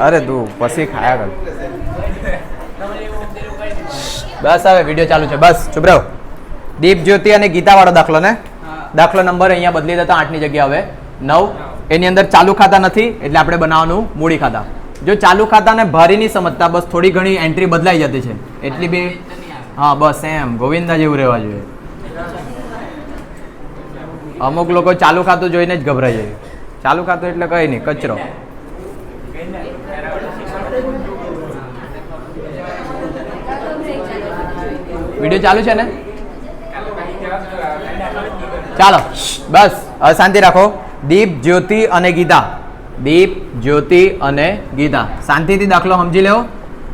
અરે તું પછી ખાયા કર બસ હવે વીડિયો ચાલુ છે. બસ, ચૂપ રહો. દીપ જ્યોતિ અને ગીતા વાળો દાખલો ને? દાખલો નંબર અહીંયા બદલી દેતા આઠની જગ્યા હવે. નવ. એની અંદર ચાલુ ખાતા નથી, એટલે આપણે બનાવવાનું મૂડી ખાતા. જો ચાલુ ખાતા ને ભારી નહીં સમજતા, બસ થોડી ઘણી એન્ટ્રી બદલાઈ જતી છે. એટલી બી હા, બસ એમ. ગોવિંદા જેવું રહેવા જોઈએ. અમુક લોકો ચાલુ ખાતું જોઈને જ ગભરાઈ જાય. ચાલુ ખાતું એટલે કઈ નહીં, કચરો. વીડિયો ચાલુ છે ને? ચાલો, બસ, હવે શાંતિ રાખો. દીપ, જ્યોતિ અને ગીતા. દીપ, જ્યોતિ અને ગીતા. શાંતિથી દાખલો સમજી લેવો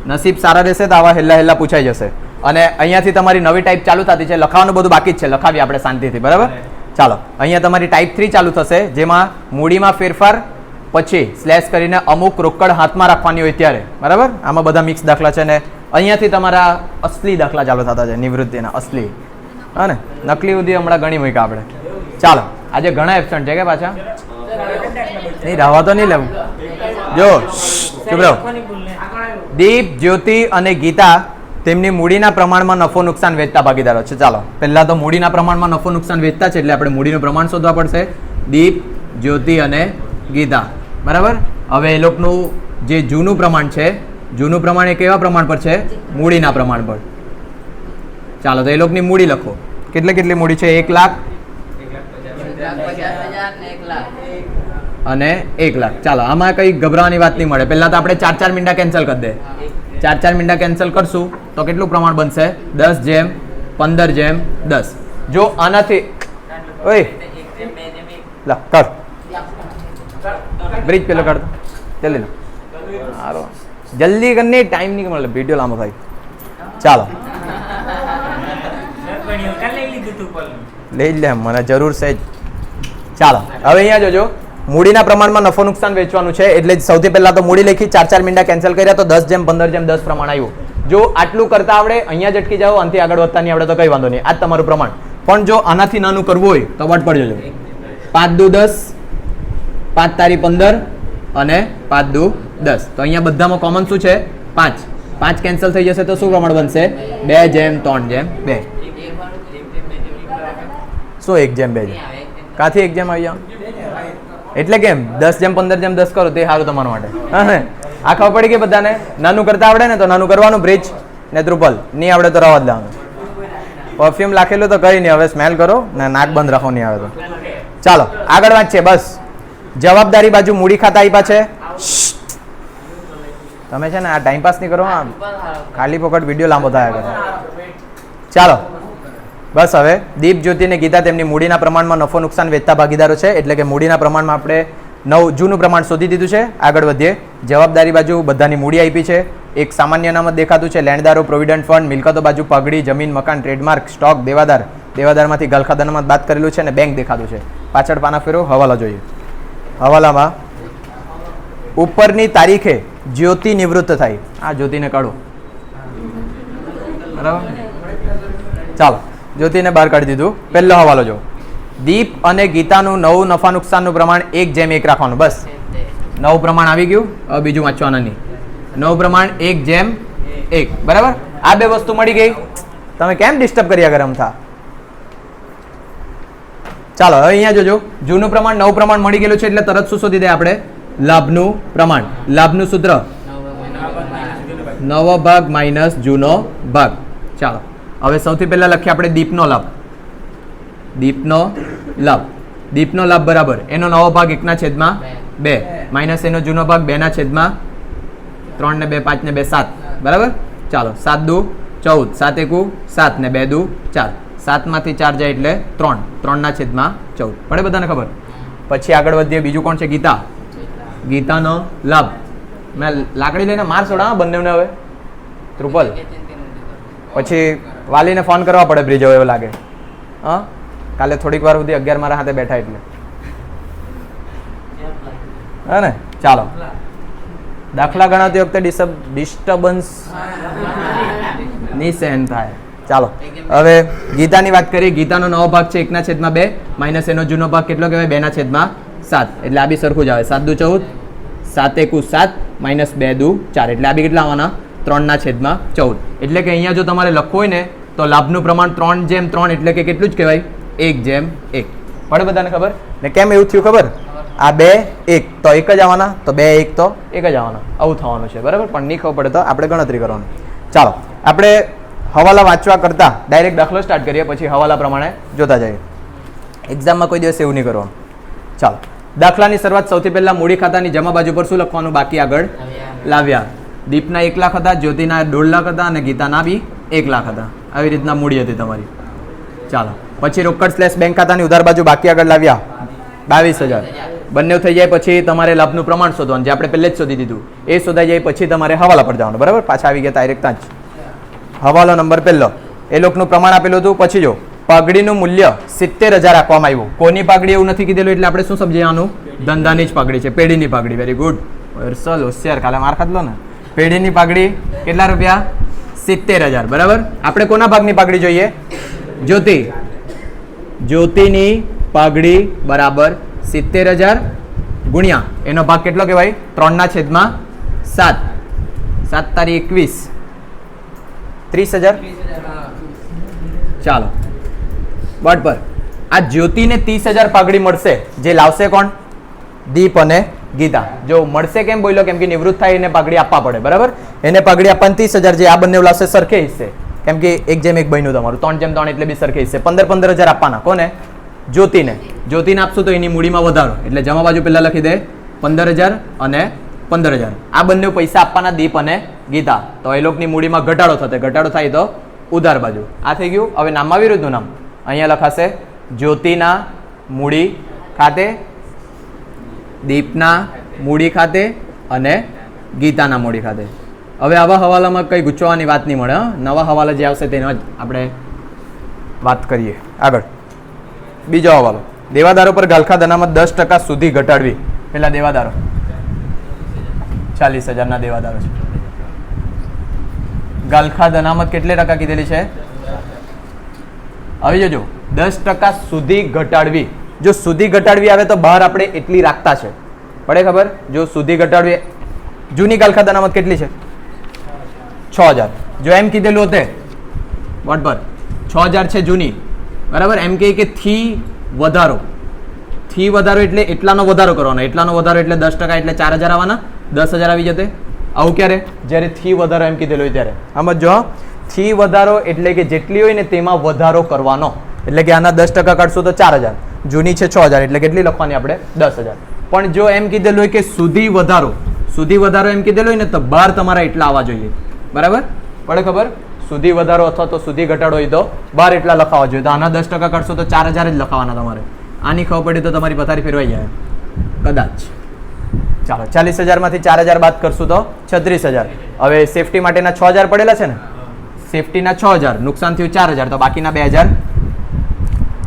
નસીબ સારા રહેશે તો આવા હેલ્લા હેલ્લા પૂછાઈ જશે. અને અહીંયાથી તમારી નવી ટાઈપ ચાલુ થતી છે. લખાવાનું બધું બાકી જ છે. લખાવીએ આપણે શાંતિથી, બરાબર? ચાલો, અહીંયા તમારી ટાઈપ થ્રી ચાલુ થશે, જેમાં મૂડીમાં ફેરફાર પછી સ્લેશ કરીને અમુક રોકડ હાથમાં રાખવાની હોય ત્યારે. બરાબર? આમાં બધા મિક્સ દાખલા છે ને અહીંયાથી તમારા અસલી દાખલા ચાલુ થતા છે નિવૃત્તિના અસલી. હા ને? નકલી સુધી હમણાં ગણી મૂકી આપણે. ચાલો, આજે ઘણા એબસન્ટ છે કે પાછા? નહીં, રહેવા તો નહીં લેવું. જો ચૂપ રહો દીપ, જ્યોતિ અને ગીતા તેમની મૂડીના પ્રમાણમાં નફો, નુકસાન વેચતા ભાગીદારો છે. ચાલો, પહેલાં તો મૂડીના પ્રમાણમાં નફો, નુકસાન વેચતા છે એટલે આપણે મૂડીનું પ્રમાણ શોધવા પડશે. દીપ, જ્યોતિ અને ગીતા. બરાબર? હવે એ લોકોનું જે જૂનું પ્રમાણ છે જૂનું પ્રમાણ એ કેવા પ્રમાણ પર છે? મૂડીના પ્રમાણ પર. ચાલો, તો એ લોકોની મૂડી લખો. કેટલી કેટલી મૂડી છે? એક લાખ? અને એક લાખ. ચાલો, આમાં કંઈ ગભરાવાની વાત નહીં મળે. પહેલાં તો આપણે ચાર ચાર મીંડા કેન્સલ કરી દે. ચાર ચાર મીંડા કેન્સલ કરશું, તો કેટલું પ્રમાણ બનશે? દસ જેમ, પંદર જેમ, દસ. જો આનાથી ઓય. લા, કર. બ્રિજ પેલો કાઢ જલ્દી લા. સારો જલ્દી કરીને ટાઈમ નહીં મળે વીડિયો લાંબો થાય ચાલો લઈ જ લે મને જરૂર છે ચાલો હવે અહીંયા જોજો મૂડીના પ્રમાણમાં નફો નુકસાન વેચવાનું છે, એટલે સૌથી પહેલા તો મૂડી લખી ચાર ચાર મિંડા કેન્સલ કર્યા તો દસ જેમ, પંદર જેમ, દસ પ્રમાણ આવ્યું. જો આટલું કરતા આવડે, અહીંયા જ અટકી જાઓ અંતે આગળ વધતા નહીં આવડે તો કઈ વાંધો નહીં. આ તમારું પ્રમાણ. પણ જો આનાથી નાનું કરવું હોય, તો વટ પડજો પાંચ દુ દસ, પાંચ તારી પંદર અને પાંચ દુ દસ. તો અહીંયા બધામાં કોમન શું છે? પાંચ. પાંચ કેન્સલ થઈ જશે તો શું પ્રમાણ બનશે? બે જેમ, ત્રણ જેમ. બે. શું એક જેમ, બે જેમ? કાથી એક જેમ આવી જાવ એટલે કેમ? દસ જેમ, પંદર જેમ, દસ કરો, તે સારું તમારા માટે. હા આ ખબર પડી ગઈ બધાને? નાનું કરતા આવડે ને તો નાનું કરવાનું, બ્રિજ ને ત્રુપલ નહીં આવડે તો રવા જ લેવાનું. પરફ્યુમ લાખેલું તો કઈ નહીં. હવે સ્મેલ કરો ને નાક બંધ રાખો નહીં આવે તો. ચાલો, આગળ વાત છે બસ. જવાબદારી બાજુ મૂડી ખાતા આપ્યા છે? તમે છે ને આ ટાઈમ પાસ નહીં કરો, આમ ખાલી પોકટ વીડિયો લાંબો થયા કરે. ચાલો. બસ હવે, દીપ, જ્યોતિ અને ગીતા તેમની મૂડીના પ્રમાણમાં નફો નુકસાન વેચતા ભાગીદારો છે, એટલે કે મૂડીના પ્રમાણમાં આપણે નવ જૂનું પ્રમાણ શોધી દીધું છે. આગળ વધીએ. જવાબદારી બાજુ બધાની મૂડી આપી છે. એક સામાન્ય અનામત દેખાતું છે. લેણદારો પ્રોવિડન્ટ ફંડ મિલકતો બાજુ પગડી, જમીન, મકાન ટ્રેડમાર્ક સ્ટોક દેવાદાર. દેવાદારમાંથી ગલખાત અનામત બાદ કરેલું છે અને બેંક દેખાતું છે. પાછળ પાના ફેરો, હવાલો જોઈએ. હવાલામાં. ઉપરની તારીખે જ્યોતિ નિવૃત્ત થાય. આ જ્યોતિને કાઢો. બરાબર? ચાલો, જ્યોતિને બહાર કાઢી દીધું. પહેલો હવાલો જો દીપ અને ગીતાનું નવું નફા નુકસાનનું પ્રમાણ એક જેમ એક રાખવાનું. બસ. નવું પ્રમાણ આવી ગયું. હવે બીજું વાંચવાના નહીં. નવું પ્રમાણ એક જેમ એક. બરાબર? આ બે વસ્તુ મળી ગઈ. તમે કેમ ડિસ્ટર્બ કર્યા ગરમ થા? ચાલો હવે અહીંયા જોજો. જૂનું પ્રમાણ નવું પ્રમાણ મળી ગયેલું છે એટલે તરત શું શોધી દે આપણે. લાભનું પ્રમાણ. લાભનું સૂત્ર? નવો ભાગ માઇનસ જૂનો ભાગ. ચાલો હવે સૌથી પહેલા લખીએ આપણે દીપનો લાભ. દીપનો લાભ. દીપનો લાભ બરાબર. એનો નવો ભાગ એકના છેદમાં બે. માઇનસ એનો જૂનો ભાગ બેના છેદમાં ત્રણ ને બે પાંચ ને બે સાત. બરાબર? ચાલો સાત દુ ચૌદ. સાત એકુ સાત ને બે દુ ચાર. સાતમાંથી ચાર જાય એટલે ત્રણ. ત્રણના છેદમાં ચૌદ. પડે બધાને ખબર? પછી આગળ વધીએ બીજું કોણ છે? ગીતા. ગીતાનો લાભ. મેં લાકડી લઈને માર સોડા બંનેને હવે? ત્રુપલ. પછી વાલીને ફોન કરવા પડે બ્રિજ હવે એવું લાગે. હા? કાલે થોડીક વાર સુધી અગિયાર મારા હાથે બેઠા એટલે. હે ને? ચાલો. દાખલા ગણાતી વખતે ડિસ્ટર્બન્સની સહન થાય. ચાલો. હવે ગીતાની વાત કરીએ. ગીતાનો નવો ભાગ છે એકના છેદમાં બે. માઇનસ એનો જૂનો ભાગ કેટલો કહેવાય? બેના છેદમાં સાત. એટલે આ બી સરખું જ આવે. સાત દુ ચૌદ. સાત એકુ સાત. માઇનસ બે દુ ચાર. એટલે આ બી કેટલા આવવાના? ત્રણના છેદમાં ચૌદ. એટલે કે અહીંયા જો તમારે લખવું હોય ને, તો લાભનું પ્રમાણ ત્રણ જેમ ત્રણ એટલે કે કેટલું જ કહેવાય? એક જેમ એક. પડે બધાને ખબર? ને કેમ એવું થયું ખબર? આ બે એક. તો એક જ આવવાના? તો બે એક તો એક જ આવવાના. આવું થવાનું છે. બરાબર? પણ નહીં ખબર પડે તો આપણે ગણતરી કરવાની. ચાલો. આપણે હવાલા વાંચવા કરતા ડાયરેક્ટ દાખલો સ્ટાર્ટ કરીએ પછી હવાલા પ્રમાણે જોતા જઈએ. એક્ઝામમાં કોઈ દિવસ એવું નહીં કરવાનું. ચાલો. દાખલાની શરૂઆત સૌથી પહેલાં મૂડી ખાતાની જમા બાજુ પર શું લખવાનું? બાકી આગળ. લાવ્યા. દીપના એક લાખ હતા જ્યોતિના દોઢ લાખ હતા અને ગીતાના બી એક લાખ હતા. આવી રીતના મૂડી હતી તમારી. ચાલો. પછી રોકડ સ્લેશ બેંક ખાતાની ઉધાર બાજુ બાકી આગળ લાવ્યા. બાવીસ હજાર. બંને થઈ જાય પછી તમારે લાભનું પ્રમાણ શોધવાનું. જે આપણે પહેલે જ શોધી દીધું. એ શોધાઈ જાય પછી તમારે હવાલા પર જવાનું. બરાબર? પાછા આવી ગયા ડાયરેક્ટ ત્યાં જ. હવાલો નંબર પહેલો. એ લોકોનું પ્રમાણ આપેલું હતું. પછી જો, પાઘડીનું મૂલ્ય સિત્તેર હજાર આપવામાં આવ્યું. કોની પાઘડી એવું નથી કીધેલું એટલે આપણે શું સમજીએ આનું? ધંધાની જ પાઘડી છે. પેઢીની પાઘડી. વેરી ગુડ હર્ષલ હોશિયાર, કાલે માર ખાધલો ને? પેઢીની પાઘડી કેટલા રૂપિયા? સિત્તેર હજાર. બરાબર? આપણે કોના ભાગની પાઘડી જોઈએ? જ્યોતિ. જ્યોતિની પાઘડી બરાબર સિત્તેર હજાર ગુણ્યા. એનો ભાગ કેટલો કહેવાય? ત્રણના છેદમાં સાત. સાત તારીખ એકવીસ. ત્રીસ હજાર? ચાલો. બટ પર, આ જ્યોતિને ત્રીસ હજાર પાઘડી મળશે. જે લાવશે કોણ? દીપ અને ગીતા. જો મળશે કેમ બોલ્યો? કેમ કે નિવૃત્ત થાય એને પાઘડી આપવા પડે, બરાબર? એને પાઘડી આપવાની ત્રીસ હજાર જે આ બંને લાવશે, સરખે હિસ્સે. કેમ કે એક જેમ એક બન્યું તમારું. ત્રણ જેમ ત્રણ એટલે બી સરખે હિસ્સે. પંદર પંદર હજાર આપવાના. કોને? જ્યોતિને. જ્યોતિને આપશું તો એની મૂડીમાં વધારો. એટલે જમા બાજુ પહેલાં લખી દે. પંદર હજાર અને પંદર હજાર આ બંને પૈસા આપવાના દીપ અને ગીતા. તો એ લોકોની મૂડીમાં ઘટાડો થશે. ઘટાડો થાય તો ઉધાર બાજુ. આ થઈ ગયું. હવે નામમાં વિરુદ્ધનું નામ. અહીંયા લખાશે, જ્યોતિના મૂડી ખાતે, દીપના મૂડી ખાતે અને ગીતાના મૂડી ખાતે. હવે આવા હવાલામાં કંઈ ગુચવાની વાત નહીં મળે નવા હવાલા જે આવશે તેનો જ આપણે વાત કરીએ. આગળ. બીજો હવાલો. દેવાદારો પર ગાલખા અનામત દસ ટકા સુધી ઘટાડવી. પેલા દેવાદારો. ચાલીસ હજારના દેવાદારો છે. ગાલખાદ અનામત કેટલી ટકા કીધેલી છે? આવી જજો. દસ ટકા સુધી ઘટાડવી. જો સુધી ઘટાડવી આવે તો બહાર આપણે એટલી રાખતા છે. પડે ખબર? જો સુધી ઘટાડવી જૂની ગાલખાદ અનામત કેટલી છે? છ હજાર. જો એમ કીધેલું હોતે, વોટ પર? છ હજાર છે જૂની. બરાબર? એમ કહે કે થી વધારો. થી વધારો એટલે એટલાનો વધારો કરવાનો. એટલાનો વધારો એટલે દસ ટકા એટલે ચાર હજાર આવવાના. દસ હજાર આવી જતે? આવું ક્યારે? જ્યારે થી વધારો એમ કીધેલું હોય ત્યારે. સમજો થી વધારો એટલે કે જેટલી હોય ને તેમાં વધારો કરવાનો. એટલે કે આના દસ ટકા કાઢશો તો ચાર હજાર. જૂની છે છ હજાર, એટલે કેટલી લખવાની આપણે? દસ હજાર. પણ જો એમ કીધેલું હોય કે સુધી વધારો સુધી વધારો એમ કીધેલું હોય ને તો બાર તમારા એટલા આવવા જોઈએ. બરાબર? પડે ખબર? સુધી વધારો અથવા તો સુધી ઘટાડો હોય તો બાર એટલા લખાવા જોઈએ. તો આના દસ ટકા કાઢશો તો ચાર હજાર જ લખાવાના તમારે. આની ખબર પડી તો તમારી પથારી ફેરવાઈ જાય. કદાચ. ચાલો, ચાલીસ હજારમાંથી ચાર હજાર બાદ કરશું તો છત્રીસ હજાર. હવે સેફટી માટેના છ હજાર પડેલા છે ને? સેફટીના છ હજાર, નુકસાન થયું ચાર હજાર, તો બાકીના બે હજાર?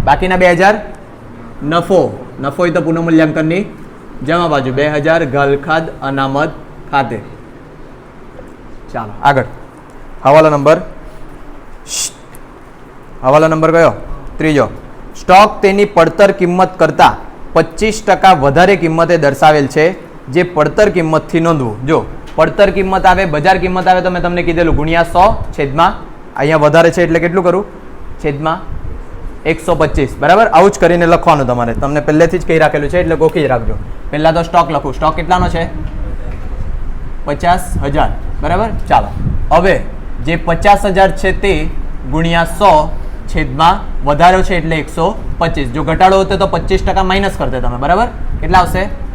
બાકીના બે હજાર? નફો. નફો એ તો પુનઃમૂલ્યાંકનની જમા બાજુ. બે હજાર ગલખાદ અનામત ખાતે. ચાલો, આગળ. હવાલો નંબર. હવાલો નંબર કયો? ત્રીજો. સ્ટોક તેની પડતર કિંમત કરતાં પચીસ ટકા વધારે કિંમતે દર્શાવેલ છે. જે પડતર કિંમતથી નોંધવું. જો પડતર કિંમત આવે, બજાર કિંમત આવે, તો મેં તમને કીધેલું ગુણ્યા સો છેદમાં અહીંયા વધારે છે એટલે કેટલું કરું? છેદમાં એકસો પચીસ. બરાબર? આવું જ કરીને લખવાનું તમારે. તમને પહેલેથી જ કહી રાખેલું છે, એટલે ગોખી જ રાખજો. પહેલાં તો સ્ટોક લખું. સ્ટોક કેટલાનો છે? પચાસ હજાર. બરાબર? ચાલો. હવે જે પચાસ હજાર છે તે ગુણ્યા સો છેદમાં વધારો છે એટલે એકસો પચીસ. જો ઘટાડો હોતો તો પચીસ ટકા માઇનસ કરતા તમે. બરાબર? કેટલા આવશે?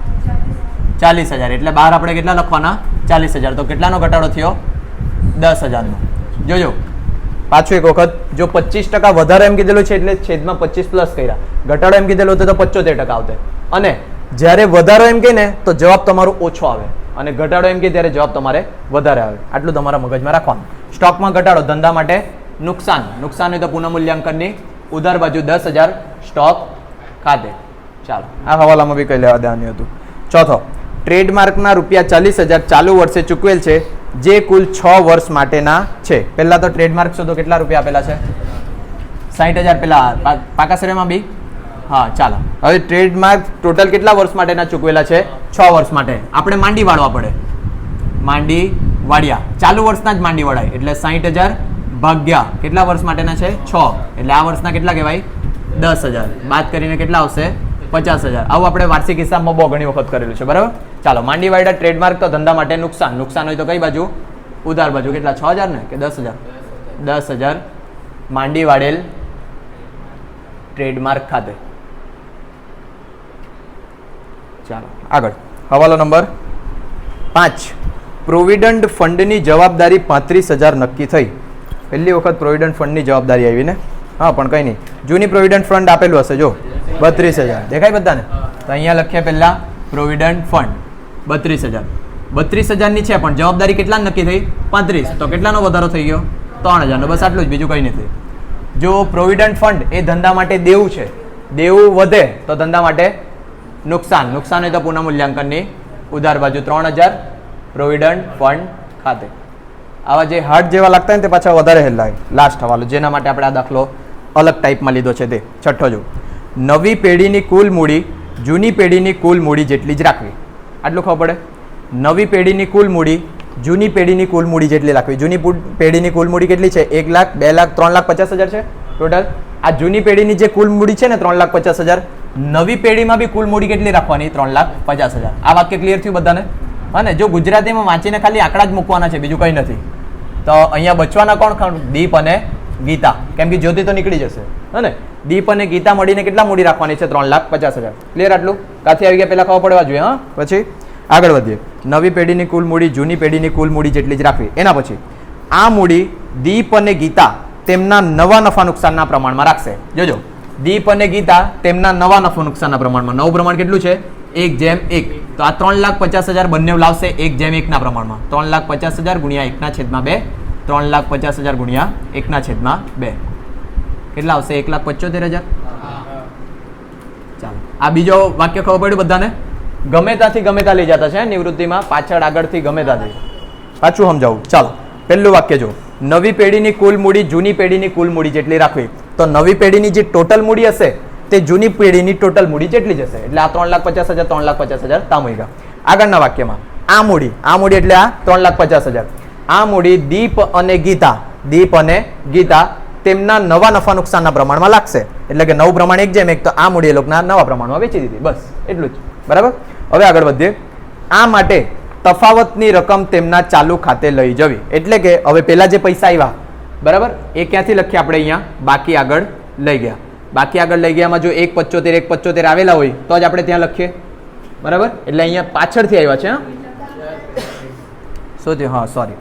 ચાલીસ હજાર. એટલે બહાર આપણે કેટલા લખવાના? ચાલીસ હજાર. તો કેટલાનો ઘટાડો થયો? દસ હજારનો. જોજો. પાછું એક વખત, જો પચીસ ટકા વધારે એમ કીધેલું છે, એટલે છેદમાં પચીસ પ્લસ કર્યા. ઘટાડો એમ કીધેલું હતું તો પચોતેર ટકા આવતે. અને જ્યારે વધારો એમ કહે ને તો જવાબ તમારો ઓછો આવે. અને ઘટાડો એમ કે ત્યારે જવાબ તમારે વધારે આવે. આટલું તમારા મગજમાં રાખવાનું. સ્ટોકમાં ઘટાડો ધંધા માટે નુકસાન. નુકસાન હોય તો પુનઃમૂલ્યાંકનની ઉધાર બાજુ દસ હજાર સ્ટોક ખાતે. ચાલો. આ હવાલામાં બી કઈ લેવા દેવાનું હતું. ચોથો ટ્રેડમાર્કના રૂપિયા ચાલીસ હજાર ચાલુ વર્ષે ચૂકવેલ છે, જે કુલ છ વર્ષ માટેના છે. પહેલાં તો ટ્રેડમાર્ક શોધો કેટલા રૂપિયા આપેલા છે? સાઠ હજાર પહેલાં પા- પાકા બી? હા, ચાલો. હવે ટ્રેડમાર્ક ટોટલ કેટલા વર્ષ માટેના ચૂકવેલા છે? છ વર્ષ માટે. આપણે માંડી વાળવા પડે. માંડી વાળ્યા. ચાલુ વર્ષના જ માંડી વળાય. એટલે સાહીઠ હજાર ભાગ્યા. કેટલા વર્ષ માટેના છે? છ. એટલે આ વર્ષના કેટલા કહેવાય? દસ હજાર. બાદ કરીને કેટલા આવશે? પચાસ હજાર. આવું આપણે વાર્ષિક હિસાબમાં બહુ ઘણી વખત કરેલું છે, બરાબર? ચાલો માંડી વાળ્યા ટ્રેડમાર્ક તો ધંધા માટે નુકસાન. નુકસાન હોય તો કઈ બાજુ? ઉધાર બાજુ. કેટલા? છ હજાર ને? કે દસ હજાર? દસ હજાર. માંડી વાળેલ ટ્રેડમાર્ક ખાતે. ચાલો, આગળ. હવાલો નંબર પાંચ. પ્રોવિડન્ટ ફંડની જવાબદારી પાંત્રીસ હજાર નક્કી થઈ. પહેલી વખત પ્રોવિડન્ટ ફંડની જવાબદારી આવીને. હા, પણ કંઈ નહીં. જૂની પ્રોવિડન્ટ ફંડ આપેલું હશે, જો. બત્રીસ હજાર. દેખાય બધાને? તો અહીંયા લખીએ પહેલાં પ્રોવિડન્ટ ફંડ બત્રીસ હજાર. બત્રીસ હજારની છે, પણ જવાબદારી કેટલા નક્કી થઈ? પાંત્રીસ. તો કેટલાનો વધારો થઈ ગયો? ત્રણ હજારનો બસ આટલું જ, બીજું કંઈ નથી. જો પ્રોવિડન્ટ ફંડ એ ધંધા માટે દેવું છે, દેવું વધે, તો ધંધા માટે નુકસાન. નુકસાન હોય તો પુનઃ મૂલ્યાંકનની ઉધાર બાજુ ત્રણ હજાર પ્રોવિડન્ટ ફંડ ખાતે. આવા જે હાર્ટ જેવા લાગતા હોય ને તે પાછા વધારે લાગે લાસ્ટ હવાલો. જેના માટે આપણે આ દાખલો અલગ ટાઈપમાં લીધો છે તે. છઠ્ઠો જો. નવી પેઢીની કુલ મૂડી, જૂની પેઢીની કુલ મૂડી જેટલી જ રાખવી. આટલું ખબર પડે? નવી પેઢીની કુલ મૂડી, જૂની પેઢીની કુલ મૂડી જેટલી રાખવી. જૂની પેઢીની કુલ મૂડી કેટલી છે? એક લાખ, બે લાખ, ત્રણ લાખ પચાસ હજાર છે ટોટલ? આ જૂની પેઢીની જે કુલ મૂડી છે ને ત્રણ લાખ પચાસ હજાર, નવી પેઢીમાં બી કુલ મૂડી કેટલી રાખવાની? ત્રણ લાખ પચાસ હજાર. આ વાક્ય ક્લિયર થયું બધાને? અને જો ગુજરાતીમાં વાંચીને ખાલી આંકડા જ મૂકવાના છે, બીજું કંઈ નથી. તો અહીંયા બચવાના કોણ દીપ અને ગીતા. કેમ કે જ્યોતિ તો નીકળી જશે. હા દીપ અને ગીતા મળીને કેટલા મૂડી રાખવાની છે? ત્રણ લાખ પચાસ હજાર. ક્લિયર આટલું? કાથી આવી ગયા? પહેલા ખબર પડવા જોઈએ, હા? પછી? આગળ વધીએ. નવી પેઢીની કુલ મૂડી, જૂની પેઢીની કુલ મૂડી જેટલી જ રાખવી. એના પછી, આ મૂડી દીપ અને ગીતા તેમના નવા નફા નુકસાનના પ્રમાણમાં રાખશે. જોજો. દીપ અને ગીતા તેમના નવા નફા નુકસાનના પ્રમાણમાં. નવું પ્રમાણ કેટલું છે? એક જેમ એક. તો આ ત્રણ લાખ પચાસ હજાર બંને લાવશે એક જેમ એકના પ્રમાણમાં. ત્રણ લાખ પચાસ હજાર ગુણ્યા એકના છેદમાં બે. ત્રણ લાખ પચાસ હજાર ગુણ્યા એકના છેદમાં બે. કેટલા આવશે? એક લાખ પંચોતેર હજાર? ચાલો. આ બીજો વાક્ય ખબર પડ્યું બધાને? ગમે ત્યાંથી ગમે ત્યાં લઈ જતા છે નિવૃત્તિમાં પાછળ આગળથી ગમે ત્યાંથી. પાછું સમજાવું? ચાલો. પહેલું વાક્ય જો નવી પેઢીની કુલ મૂડી જૂની પેઢીની કુલ મૂડી જેટલી રાખવી. તો નવી પેઢીની જે ટોટલ મૂડી હશે તે જૂની પેઢીની ટોટલ મૂડી જેટલી જશે હશે. એટલે આ ત્રણ લાખ પચાસ હજાર ત્રણ લાખ પચાસ હજાર તામોઈગા આગળના વાક્યમાં આ મૂડી આ મૂડી એટલે આ ત્રણ લાખ પચાસ હજાર. આ મૂડી દીપ અને ગીતા. દીપ અને ગીતા. તેમના નવા નફા નુકસાનના પ્રમાણમાં લાગશે. એટલે કે નવું પ્રમાણ એક જેમ એક તો આ મૂડી એ લોકોના નવા પ્રમાણમાં વેચી દીધી. બસ એટલું જ. બરાબર? હવે આગળ વધીએ. આ માટે તફાવતની રકમ તેમના ચાલુ ખાતે લઈ જવી. એટલે કે હવે પહેલાં જે પૈસા આવ્યા બરાબર? એ ક્યાંથી લખીએ આપણે અહીંયા? બાકી આગળ લઈ ગયા. બાકી આગળ લઈ ગયામાં જો એક પચોતેર એક પચોતેર આવેલા હોય તો જ આપણે ત્યાં લખીએ. બરાબર? એટલે અહીંયા પાછળથી આવ્યા છે હા? શું થયું હા સોરી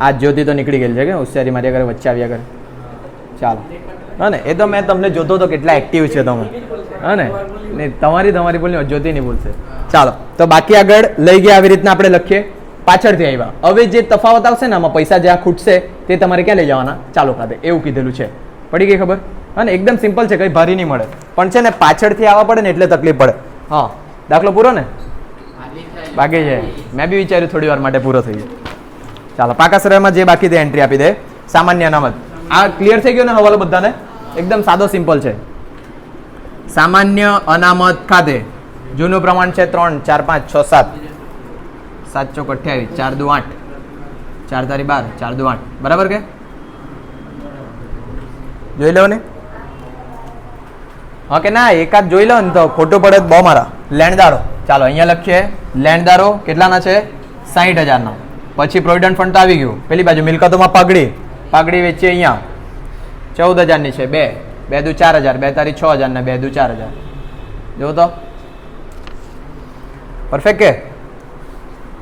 આ જ્યોતિ તો નીકળી ગયેલી છે કે? હોશિયારી મારી આગળ વચ્ચે આવ્યા કરે ચાલો. હા ને એ તો મેં તમને જોતો તો કેટલા એક્ટિવ છે તમે. હા ને ને તમારી તમારી બોલની જ્યોતિ નહીં બોલશે ચાલો, તો બાકી આગળ લઈ ગયા આવી રીતના આપણે લખીએ. પાછળથી આવ્યા. હવે જે તફાવત આવશે ને આમાં પૈસા જ્યાં ખૂટશે, તે તમારે ક્યાં લઈ જવાના? ચાલો ખાતે એવું કીધેલું છે. પડી ગઈ ખબર? હા ને એકદમ સિમ્પલ છે, કંઈ ભારી નહીં મળે. પણ છે ને, પાછળથી આવવા પડે ને એટલે તકલીફ પડે. હા, દાખલો પૂરો ને? બાકી છે. મેં બી વિચાર્યું થોડી વાર માટે પૂરો થઈ ગયો ચાલો, પાકા સરળમાં જે બાકી તે એન્ટ્રી આપી દે. સામાન્ય અનામત. આ ક્લિયર થઈ ગયો ને હવાલો બધાને? એકદમ સાદો સિમ્પલ છે. સામાન્ય અનામત ખાતે જૂનું પ્રમાણ છે ત્રણ, ચાર, પાંચ, છ, સાત. સાત ચોક અઠ્યાવીસ, ચાર દુ આઠ. ચાર તારી બાર, ચાર દુ આઠ. બરાબર કે? જોઈ લો ને. હા ના, એકાદ જોઈ લો ને તો ખોટું પડે બહુ મારા. લેણદારો. ચાલો, અહીંયા લખીએ. લેણદારો કેટલાના છે? સાહીઠ હજારના. પછી પ્રોવિડન્ટ ફંડ આવી ગયું. પેલી બાજુ મિલકતોમાં પાઘડી પાઘડી વેચીએ અહીંયા. ચૌદ હજારની છે, બે. બે દુ ચાર હજાર. બે તારી છ હજાર ને બે દુ ચાર હજાર. જોવો તો. પરફેક્ટ કે?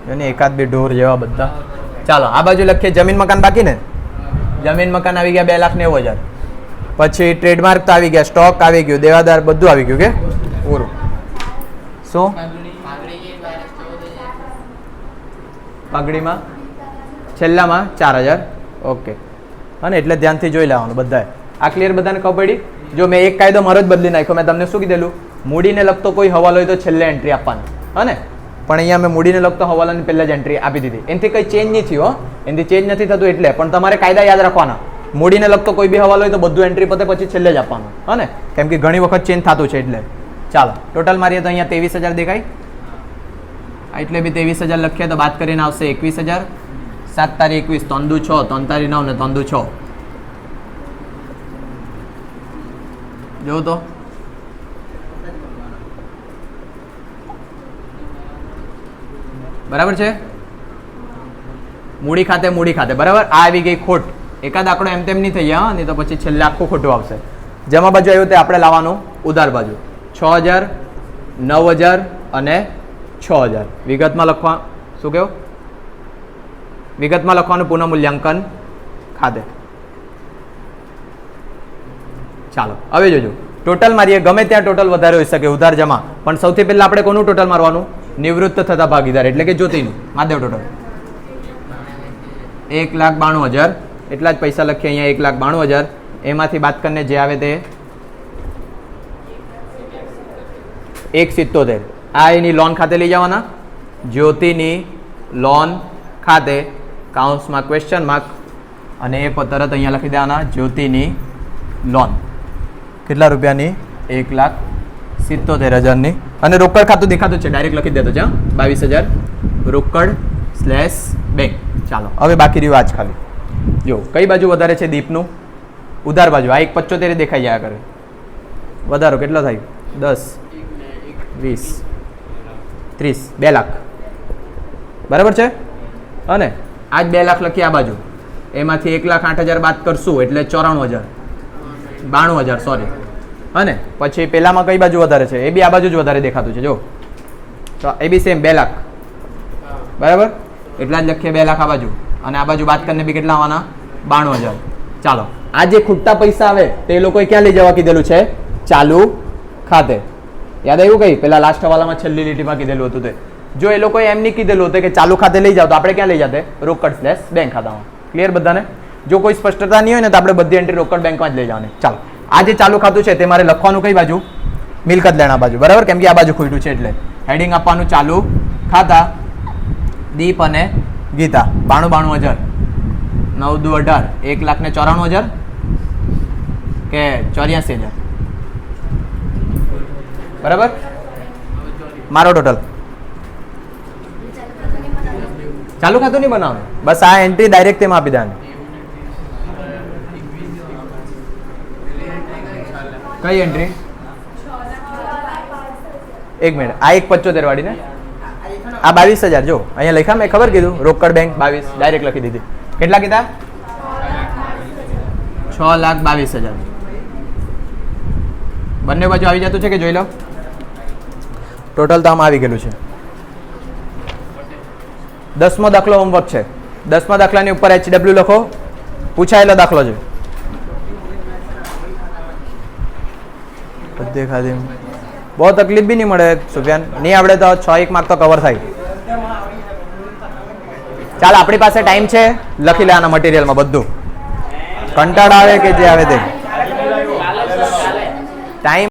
જો ને એકાદ બે ઢોર જેવા બધા. ચાલો, આ બાજુ લખીએ, જમીન મકાન બાકી ને? જમીન મકાન આવી ગયા બે લાખ નેવું હજાર. પછી ટ્રેડમાર્ક તો આવી ગયા સ્ટોક આવી ગયું, દેવાદાર બધું આવી ગયું કે? પૂરું. શું? પાઘડીમાં? છેલ્લામાં ચાર હજાર. ઓકે. અને એટલે ધ્યાનથી જોઈ લેવાનું બધાએ. આ ક્લિયર બધાને ખબર પડી? જો મેં એક કાયદો મારો જ બદલી નાખ્યો, મેં તમને શું કીધેલું? મૂડીને લગતો કોઈ હવાલો હોય તો છેલ્લે એન્ટ્રી આપવાની. હને? પણ અહીંયા મેં મૂડીને લગતો હવાલાની પહેલાં જ એન્ટ્રી આપી દીધી. એનાથી કંઈ ચેન્જ નહીં થયું, હો. એનાથી ચેન્જ નથી થતું એટલે. પણ તમારે કાયદા યાદ રાખવાના. મૂડીને લગતો કોઈ બી હવાલો હોય તો બધું એન્ટ્રી પતે, પછી છેલ્લે જ આપવાનું. હને? કેમ કે ઘણી વખત ચેન્જ થતું છે એટલે. ચાલો ટોટલ મારીએ તો અહીંયા ત્રેવીસ હજાર દેખાય. એટલે બી ત્રેવીસ હજાર લખીએ તો બાદ કરીને આવશે એકવીસ હજાર. સાત તારી એકવીસ તંદુ છ, ત્રણ તારી નવ ને તંદુ છ. જોવું તો. બરાબર છે? મૂડી ખાતે મૂડી ખાતે. બરાબર? આ આવી ગઈ ખોટ. એકાદ આંકડો એમ તેમ નહીં થઈ ગયા નહીં તો પછી છેલ્લે આખું ખોટું આવશે. જમા બાજુ આવ્યું તે આપણે લાવવાનું ઉધાર બાજુ. છ હજાર, નવ હજાર અને છ હજાર. વિગતમાં લખવા શું કહ્યું? વિગતમાં લખવાનું પુનઃ મૂલ્યાંકન ખાતે. ચાલો, હવે જોજો. ટોટલ મારીએ. ગમે ત્યાં ટોટલ વધારે હોઈ શકે, ઉધાર જમા. પણ સૌથી પહેલાં આપણે કોનું ટોટલ મારવાનું? નિવૃત્ત થતા ભાગીદાર, એટલે કે જ્યોતિનું. માધવ ટોટલ એક લાખ બાણું હજાર. એટલા જ પૈસા લખીએ અહીંયા એક લાખ બાણું હજાર. એમાંથી બાદ કરીને જે આવે તે? એક સિત્તોતેર. આ એની લોન ખાતે લઈ જવાના? જ્યોતિની લોન ખાતે. કાઉન્સમાં ક્વેશ્ચન માર્ક અને એ તરત અહીંયા લખી દેવાના, જ્યોતિની લોન કેટલા રૂપિયાની? એક લાખ સિત્તોતેર હજારની. અને રોકડ ખાતું દેખાતું છે ડાયરેક્ટ લખી દેતો છે બાવીસ હજાર. રોકડ સ્લેશ બેંક ચાલો, હવે બાકી રહ્યું આજ ખાલી. જો, કઈ બાજુ વધારે છે દીપનું? ઉધાર બાજુ, આ એક પચોતેર દેખાઈ જાય કરે વધારો કેટલો થાય? દસ. વીસ. ત્રીસ. બે લાખ. બરાબર છે? અને આજ બે લાખ લખી આ બાજુ. એમાંથી એક લાખ આઠ હજાર બાદ કરશું એટલે ચોરાણું હજાર. બાણું હજાર સોરી અને પછી પેલામાં કઈ બાજુ વધારે છે? એ બી આ બાજુ જ વધારે દેખાતું છે, જો. તો એ બી સેમ બે લાખ. બરાબર? એટલા જ લખીએ બે લાખ આ બાજુ. અને આ બાજુ બાદ કરીને બી કેટલા આવવાના? બાણું હજાર. ચાલો. આ જે ખૂટતા પૈસા આવે, તે લોકોએ ક્યાં લઈ જવા કીધેલું છે? ચાલુ ખાતે. યાદ આવ્યું કઈ? પેલા લાસ્ટ હવાલામાં છેલ્લી લીટીમાં કીધેલું હતું તે. જો એ લોકોએ એમ નહીં કીધેલું હતું કે ચાલુ ખાતે લઈ જાઓ તો આપણે ક્યાં લઈ જાતે? રોકડ સ્લેશ બેંક ખાતામાં ક્લિયર બધાને? જો કોઈ સ્પષ્ટતા નહીં હોય ને તો આપણે બધી એન્ટ્રી રોકડ બેંકમાં જ લઈ જવાની. ચાલો. આ જે ચાલુ ખાતું છે તે મારે લખવાનું કઈ બાજુ? મિલકત લેણા બાજુ. બરાબર? કેમ કે આ બાજુ ખોઈટું છે એટલે. હેડિંગ આપવાનું ચાલુ ખાતા, દીપ અને ગીતા. બાણું બાણું હજાર. નવ દુ અઢાર. એક લાખ ને ચોરાણું હજાર? કે ચોર્યાસી હજાર? બરાબર? મારો ટોટલ ચાલુ ખાતું નહીં બનાવવાનું? બસ આ એન્ટ્રી ડાયરેક્ટ તેમાં આપી દેવાની. કઈ એન્ટ્રી એક મિનિટ આ એક પચોતેર વાળી ને? આ બાવીસ હજાર. જો અહીંયા લખ્યા મેં ખબર કીધું રોકડ બેંક બાવીસ ડાયરેક્ટ લખી દીધી. કેટલા કીધા? છ લાખ બાવીસ હજાર. બંને બાજુ આવી જતું છે કે જોઈ લો? ટોટલ તો આમ આવી ગયેલું છે. દસમો દાખલો હોમવર્ક છે. દસમા દાખલાની ઉપર એચ ડબલ્યુ લખો. પૂછાયેલો દાખલો છે. બહુ તકલીફ બી નહીં મળે સુફિયાન નહીં આવડે તો છ એક માર્ક તો કવર થાય. ચાલ, આપણી પાસે ટાઈમ છે. લખી લેવાના મટીરિયલમાં બધું. કંટાળ આવે કે જે આવે તે. ટાઈમ